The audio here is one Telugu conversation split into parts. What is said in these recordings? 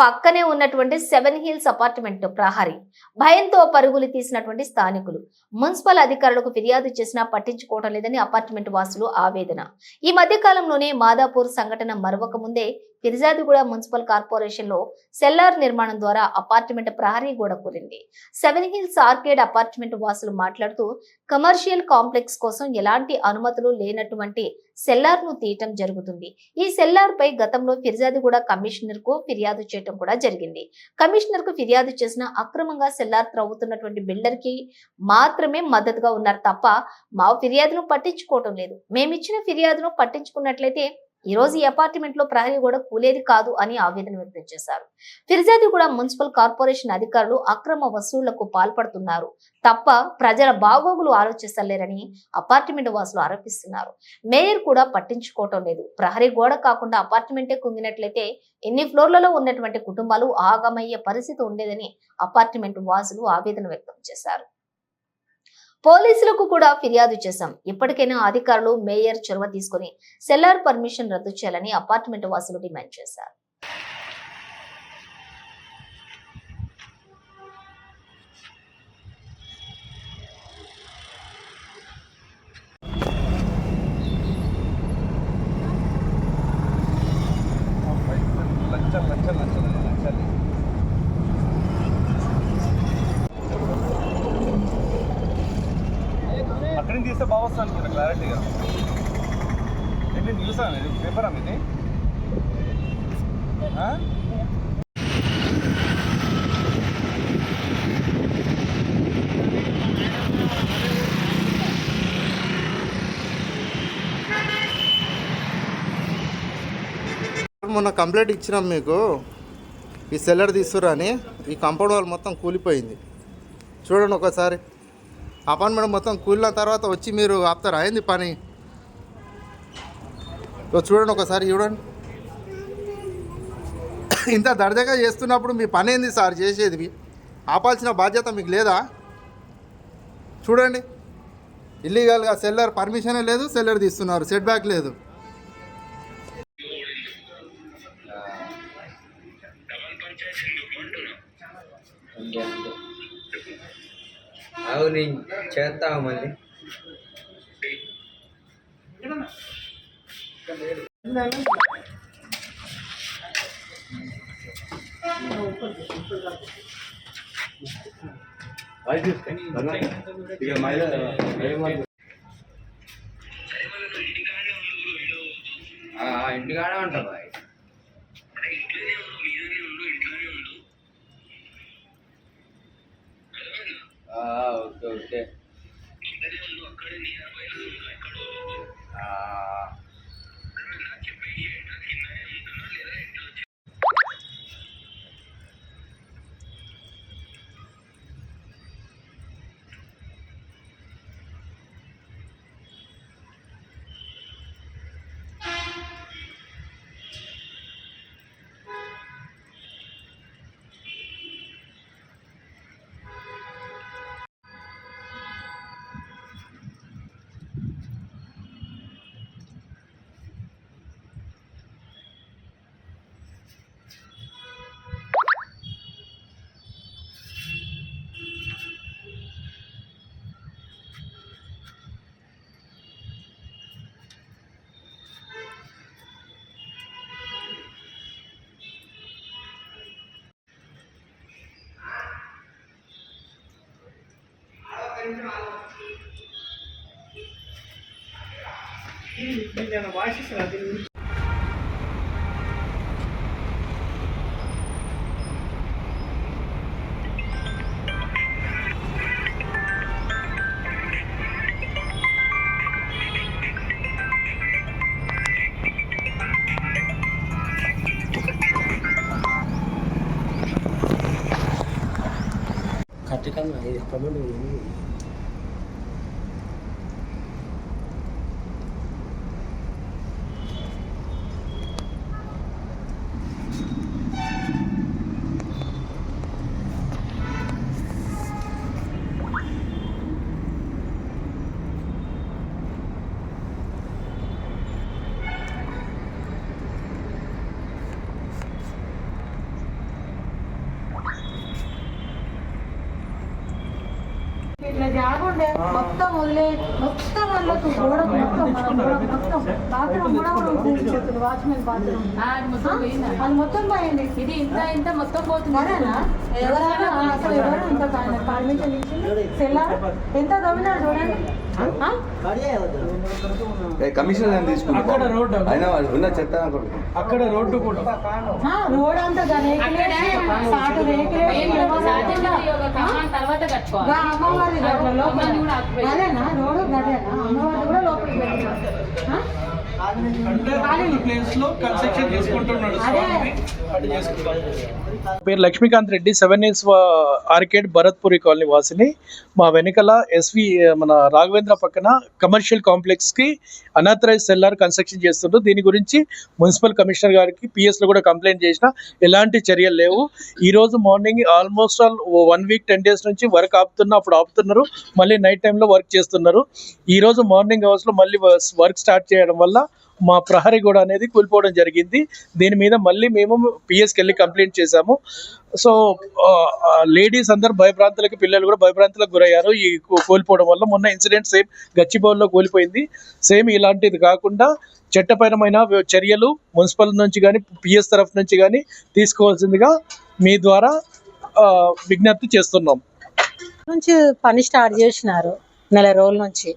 పక్కనే ఉన్నటువంటి సెవెన్ హిల్స్ అపార్ట్మెంట్ ప్రహరీ. భయంతో పరుగులు తీసినటువంటి స్థానికులు. మున్సిపల్ అధికారులకు ఫిర్యాదు చేసినా పట్టించుకోవడం లేదని అపార్ట్మెంట్ వాసులు ఆవేదన. ఈ మధ్య కాలంలోనే మాదాపూర్ సంఘటన మరవక ముందే ఫిర్జాదిగూడ మున్సిపల్ కార్పొరేషన్లో సెల్లార్ నిర్మాణం ద్వారా అపార్ట్మెంట్ ప్రహరీ గోడ కూలింది. సెవెన్ హిల్స్ ఆర్కేడ్ అపార్ట్మెంట్ వాసులు మాట్లాడుతూ కమర్షియల్ కాంప్లెక్స్ కోసం ఎలాంటి అనుమతులు లేనటువంటి సెల్లార్ను తీయటం జరుగుతుంది. ఈ సెల్లార్ పై గతంలో ఫిర్జాదిగూడ కమిషనర్కు ఫిర్యాదు చేయటం కూడా జరిగింది. కమిషనర్కు ఫిర్యాదు చేసిన అక్రమంగా సెల్లార్ త్రవ్వుతున్నటువంటి బిల్డర్కి మాత్రమే మద్దతుగా ఉన్నారు తప్ప మా ఫిర్యాదును పట్టించుకోవటం లేదు. మేమిచ్చిన ఫిర్యాదును పట్టించుకున్నట్లయితే ఈ రోజు ఈ అపార్ట్మెంట్లో ప్రహరీ కూడా కూలేది కాదు అని ఆవేదన వ్యక్తం చేశారు. ఫిర్జాది కూడా మున్సిపల్ కార్పొరేషన్ అధికారులు అక్రమ వసూళ్ళకు పాల్పడుతున్నారు. తప్ప ప్రజల బాగోగులు ఆలోచిస్తలేరని అపార్ట్మెంట్ వాసులు ఆరోపిస్తున్నారు. మేయర్ కూడా పట్టించుకోవటం లేదు. ప్రహరీ గోడ కాకుండా అపార్ట్మెంటే కుంగినట్లయితే ఎన్ని ఫ్లోర్లలో ఉన్నటువంటి కుటుంబాలు ఆగమయ్యే పరిస్థితి ఉండేదని అపార్ట్మెంట్ వాసులు ఆవేదన వ్యక్తం చేశారు. పోలీసులకు కూడా ఫిర్యాదు చేశాం. ఇప్పటికైనా అధికారులు మేయర్ చొరవ తీసుకుని సెల్లార్ పర్మిషన్ రద్దు చేయాలని అపార్ట్మెంట్ వాసులు డిమాండ్ చేశారు. లక్షలు లక్షలు అక్కడి నుంచి అనుకుంటా క్లారిటీగా ఏంటి న్యూస్ అనేది పేపర్ అనేది మొన్న కంప్లైంట్ ఇచ్చినాం మీకు. ఈ సెల్లర్ తీసుకురా అని. ఈ కంపౌండ్ వాళ్ళు మొత్తం కూలిపోయింది. చూడండి ఒకసారి. అపార్ట్మెంట్ మొత్తం కూలిన తర్వాత వచ్చి మీరు ఆపుతారా? అయింది పని? చూడండి ఒకసారి చూడండి. ఇంత దర్జాగా చేస్తున్నప్పుడు మీ పని ఏంది సార్ చేసేది? ఆపాల్సిన బాధ్యత మీకు లేదా? చూడండి. ఇల్లీగల్గా సెల్లర్ పర్మిషనే లేదు సెల్లర్ తీస్తున్నారు. సెట్ బ్యాక్ లేదు. అవు నేను చేస్తావా మళ్ళీ. ఆ, ఇంటికాడే ఉంటా ఖచ్చితంగా ఇది అపార్ట్మెంట్ మొత్తం వదిలే మొత్తం వాళ్ళకు గోడ మొత్తం మన గోడ మొత్తం. బాత్రూమ్ కూడా వాచ్మెన్ బాత్రూమ్ అది మొత్తం పోయింది ఇది ఇంత ఇంత మొత్తం పోతుంది ఎవరైనా అసలు ఎవరు ఇంత పర్మిషన్ ఇచ్చింది సెల్లార్ ఎంత దొంగనాడు చూడండి ఆ? కమిషన్ ఏం తీసుకుంటారు అయినా ఉన్న చెత్త అక్కడ రోడ్డు కూడా రోడ్ అంతా అమ్మవారి. అదేనా? రోడ్డు గదేనా అమ్మవారి కూడా లోపలికి? అంటే ప్లేస్లో కన్స్ట్రక్షన్ చేసుకుంటున్నాడు. స్వామి అది చేసుకుంటాడు పేరు Lakshmikanth Reddy seven years arcade Bharatpuri colony వాసిని. మా వెనకల ఎస్వి మన రాఘవేంద్ర పక్కన కమర్షియల్ కాంప్లెక్స్కి అనాథరైజ్ సెల్లార్ కన్స్ట్రక్షన్ చేస్తుండ్రు. దీని గురించి మున్సిపల్ కమిషనర్ గారికి పిఎస్లో కూడా కంప్లైంట్ చేసిన ఎలాంటి చర్యలు లేవు. ఈ రోజు morning almost all one week ten days నుంచి వర్క్ ఆపుతున్నా అప్పుడు ఆపుతున్నారు. మళ్ళీ నైట్ టైంలో వర్క్ చేస్తున్నారు. ఈ రోజు మార్నింగ్ అవర్స్లో మళ్ళీ వర్క్ స్టార్ట్ చేయడం వల్ల మా ప్రహరీ గోడ అనేది కూలిపోవడం జరిగింది. దీని మీద మళ్ళీ మేము పిఎస్కి వెళ్ళి కంప్లైంట్ చేశాము. సో లేడీస్ అందరు భయభ్రాంతులకి పిల్లలు కూడా భయభ్రాంతులకు గురయ్యారు. ఈ కోల్పోవడం వల్ల మొన్న ఇన్సిడెంట్ సేమ్ గచ్చిబౌల్లో కోల్పోయింది. సేమ్ ఇలాంటిది కాకుండా చట్టపరమైన చర్యలు మున్సిపల్ నుంచి కానీ పిఎస్ తరఫు నుంచి కానీ తీసుకోవాల్సిందిగా మీ ద్వారా విజ్ఞప్తి చేస్తున్నాం. నుంచి పని స్టార్ట్ చేసినారు. నెల రోజుల నుంచి.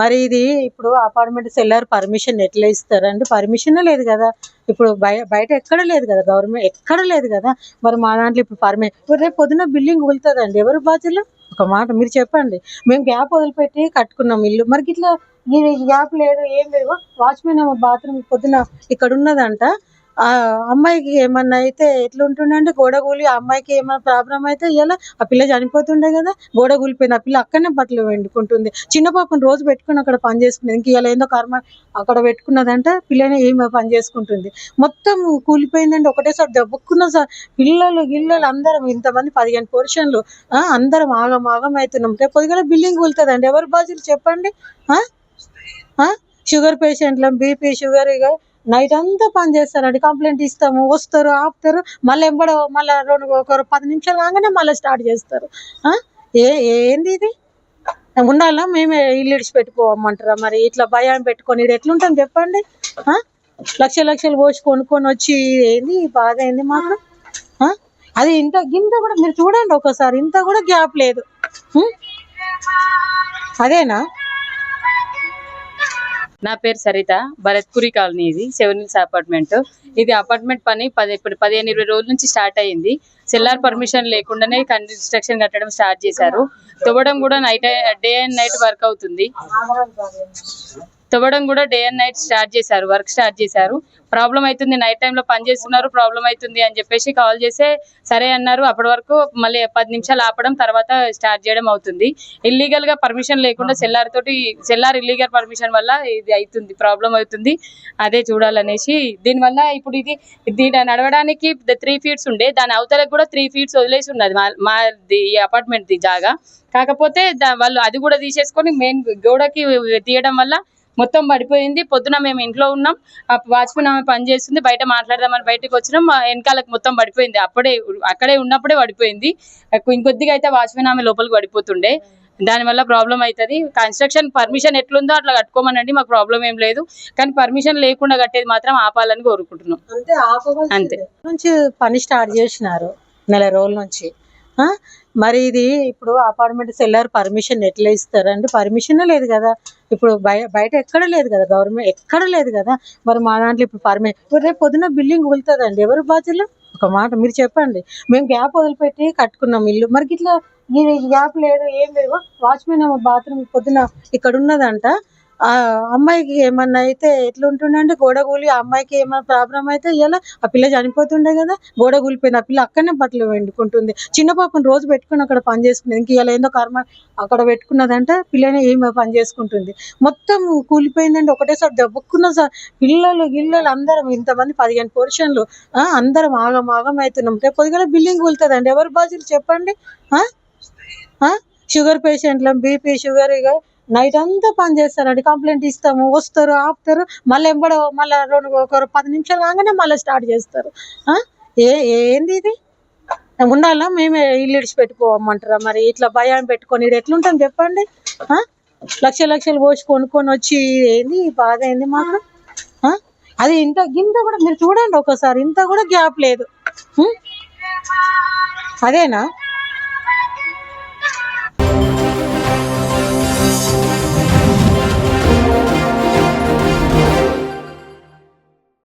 మరి ఇది ఇప్పుడు అపార్ట్మెంట్ సెల్లర్ పర్మిషన్ ఎట్లా ఇస్తారండి పర్మిషన్ లేదు కదా. ఇప్పుడు బయ బయట ఎక్కడ లేదు కదా గవర్నమెంట్ ఎక్కడ లేదు కదా. మరి మా దాంట్లో ఇప్పుడు పర్మిషన్ రేపు పొద్దున బిల్డింగ్ కూలుతుందండి ఎవరు బాధ్యులు? ఒక మాట మీరు చెప్పండి. మేము గ్యాప్ వదిలిపెట్టి కట్టుకున్నాం ఇల్లు. మరి ఇట్లా ఈ గ్యాప్ లేదు ఏం లేదు. వాచ్మెన్ బాత్రూమ్ పొద్దున ఇక్కడ ఉన్నదంట ఆ అమ్మాయికి ఏమన్నా అయితే ఎట్లుంటుండంటే గోడ కూలి ఆ అమ్మాయికి ఏమైనా ప్రాబ్లం అయితే ఇలా ఆ పిల్ల చనిపోతుండే కదా గోడ కూలిపోయింది ఆ పిల్ల అక్కడనే బట్టలు వండుకుంటుంది. చిన్న పాపను రోజు పెట్టుకుని అక్కడ పని చేసుకునేది ఇంక ఇలా ఏందో కర్మ అక్కడ పెట్టుకున్నదంట పిల్లనే ఏమి పని చేసుకుంటుంది. మొత్తం కూలిపోయిందంటే ఒకటేసారి దెబ్బకున్న పిల్లలు గిల్లలు అందరం ఇంతమంది పదిహేను పోర్షన్లు ఆ, అందరం ఆగం ఆగం అవుతున్నాం రేపు పొద్దుగా బిల్డింగ్ కూలుతుందండి ఎవరు బాధ్యులు చెప్పండి? ఆ? ఆ? షుగర్ పేషెంట్లం బీపీ షుగర్ ఇక నైట్ అంతా పని చేస్తారండి కంప్లైంట్ ఇస్తాము వస్తారు ఆపుతారు. మళ్ళీ ఎంబడో మళ్ళీ రెండు ఒక పది నిమిషాలు కాగానే మళ్ళీ స్టార్ట్ చేస్తారు. ఏ ఏంది ఇది? ఉండాలా? మేమే ఇల్లు ఇడిచి పెట్టుకోమంటారా మరి? ఇట్లా భయం పెట్టుకొని ఇది ఎట్లుంటాం చెప్పండి? లక్ష లక్షలు పోసి కొనుక్కొని వచ్చి ఏంది? బాధ ఏంది మాకు? అది ఇంత ఇంత కూడా మీరు చూడండి ఒకసారి. ఇంత కూడా గ్యాప్ లేదు. అదేనా? నా పేరు సరిత భరత్పురి కాలనీ ఇది సెవెన్ హిల్స్ అపార్ట్మెంట్. ఇది అపార్ట్మెంట్ పని పది ఇప్పుడు పదిహేను ఇరవై రోజుల నుంచి స్టార్ట్ అయ్యింది. సెల్లార్ పర్మిషన్ లేకుండానే కన్స్ట్రక్షన్ కట్టడం స్టార్ట్ చేశారు. తవ్వడం కూడా night day and night work అవుతుంది. తవ్వడం కూడా డే అండ్ నైట్ స్టార్ట్ చేశారు వర్క్ స్టార్ట్ చేశారు. ప్రాబ్లం అవుతుంది నైట్ టైంలో పని చేస్తున్నారు ప్రాబ్లం అవుతుంది అని చెప్పేసి కాల్ చేస్తే సరే అన్నారు. అప్పటి వరకు మళ్ళీ పది నిమిషాలు ఆపడం తర్వాత స్టార్ట్ చేయడం అవుతుంది. ఇల్లీగల్గా పర్మిషన్ లేకుండా సెల్లార్ తోటి సెల్లార్ ఇల్లీగల్ పర్మిషన్ వల్ల ఇది అవుతుంది ప్రాబ్లం అవుతుంది. అదే చూడాలనేసి దీనివల్ల ఇప్పుడు ఇది దీని నడవడానికి త్రీ ఫీట్స్ ఉండే దాని అవతలకు కూడా త్రీ ఫీట్స్ వదిలేసి ఉన్నది. మా ఈ అపార్ట్మెంట్ ది జాగా. కాకపోతే దా- వాళ్ళు అది కూడా తీసేసుకొని మెయిన్ గోడకి తీయడం వల్ల మొత్తం పడిపోయింది. పొద్దున మేము ఇంట్లో ఉన్నాం. వాచ్మెన్ ఆమె పని చేస్తుంది. బయట మాట్లాడదామని బయటకు వచ్చినాం. మా వెనకాలకు మొత్తం పడిపోయింది. అప్పుడే అక్కడే ఉన్నప్పుడే పడిపోయింది. ఇంకొద్దిగా అయితే వాచ్మెన్ ఆమె లోపలికి పడిపోతుండే. దానివల్ల ప్రాబ్లం అవుతుంది కన్స్ట్రక్షన్ పర్మిషన్ ఎట్లుందో అట్లా కట్టుకోమనండి. మాకు ప్రాబ్లం ఏం లేదు. కానీ పర్మిషన్ లేకుండా కట్టేది మాత్రం ఆపాలని కోరుకుంటున్నాం. అంతే. నుంచి పని స్టార్ట్ చేసినారు? నెల రోజుల నుంచి? మరి ఇది ఇప్పుడు అపార్ట్మెంట్ సెల్లర్ పర్మిషన్ ఎట్లా ఇస్తారండి? పర్మిషన్ లేదు కదా. ఇప్పుడు బయ బయట ఎక్కడ లేదు కదా గవర్నమెంట్ ఎక్కడ లేదు కదా. మరి మా దాంట్లో ఇప్పుడు పర్మిషన్ రేపు పొద్దున బిల్డింగ్ కూలుతుందండి ఎవరు బాధ్యులు? ఒక మాట మీరు చెప్పండి. మేము గ్యాప్ వదిలిపెట్టి కట్టుకున్నాం ఇల్లు. మరి ఇట్లా ఈ గ్యాప్ లేదు ఏం లేదు. వాచ్మెన్ బాత్రూమ్ పొద్దున ఇక్కడ ఉన్నదంట ఆ అమ్మాయికి ఏమన్నా అయితే ఎట్లుంటుండంటే గోడ కూలి ఆ అమ్మాయికి ఏమైనా ప్రాబ్లం అయితే ఇలా ఆ పిల్ల చనిపోతుండే కదా గోడ కూలిపోయింది ఆ పిల్ల అక్కడనే బట్టలు వండుకుంటుంది చిన్న పాపను రోజు పెట్టుకుని అక్కడ పని చేసుకునేది. ఇంక ఇలా ఏందో కర్మ అక్కడ పెట్టుకున్నదంట పిల్లనే ఏమి పని చేసుకుంటుంది. మొత్తం కూలిపోయిందంటే ఒకటేసారి దెబ్బకున్న సార్ పిల్లలు గిల్లలు అందరం ఇంతమంది పదిహేను పోర్షన్లు ఆ, అందరం ఆగం ఆగం అవుతున్నాం. రేపు బిల్లింగ్ బిల్డింగ్ కూలుతుందండి ఎవరు బాధ్యులు చెప్పండి? షుగర్ పేషెంట్లం బీపీ షుగర్ ఇక నైట్ అంతా పని చేస్తారండి. కంప్లైంట్ ఇస్తాము వస్తారు ఆపుతారు. మళ్ళీ ఎంబడో మళ్ళీ రెండు ఒక పది నిమిషాలు కాగానే మళ్ళీ స్టార్ట్ చేస్తారు. ఏ ఏంది ఇది? ఉండాలా? మేమే ఇల్లు ఇడిచిపెట్టుకోమంటారా మరి? ఇట్లా భయం పెట్టుకొని ఇది ఎట్లుంటాం చెప్పండి. లక్ష లక్షలు పోసి కొనుక్కొని వచ్చి ఏంది? బాధ ఏంది మాకు? అది ఇంత గింత కూడా మీరు చూడండి ఒకసారి. ఇంత కూడా గ్యాప్ లేదు. అదేనా?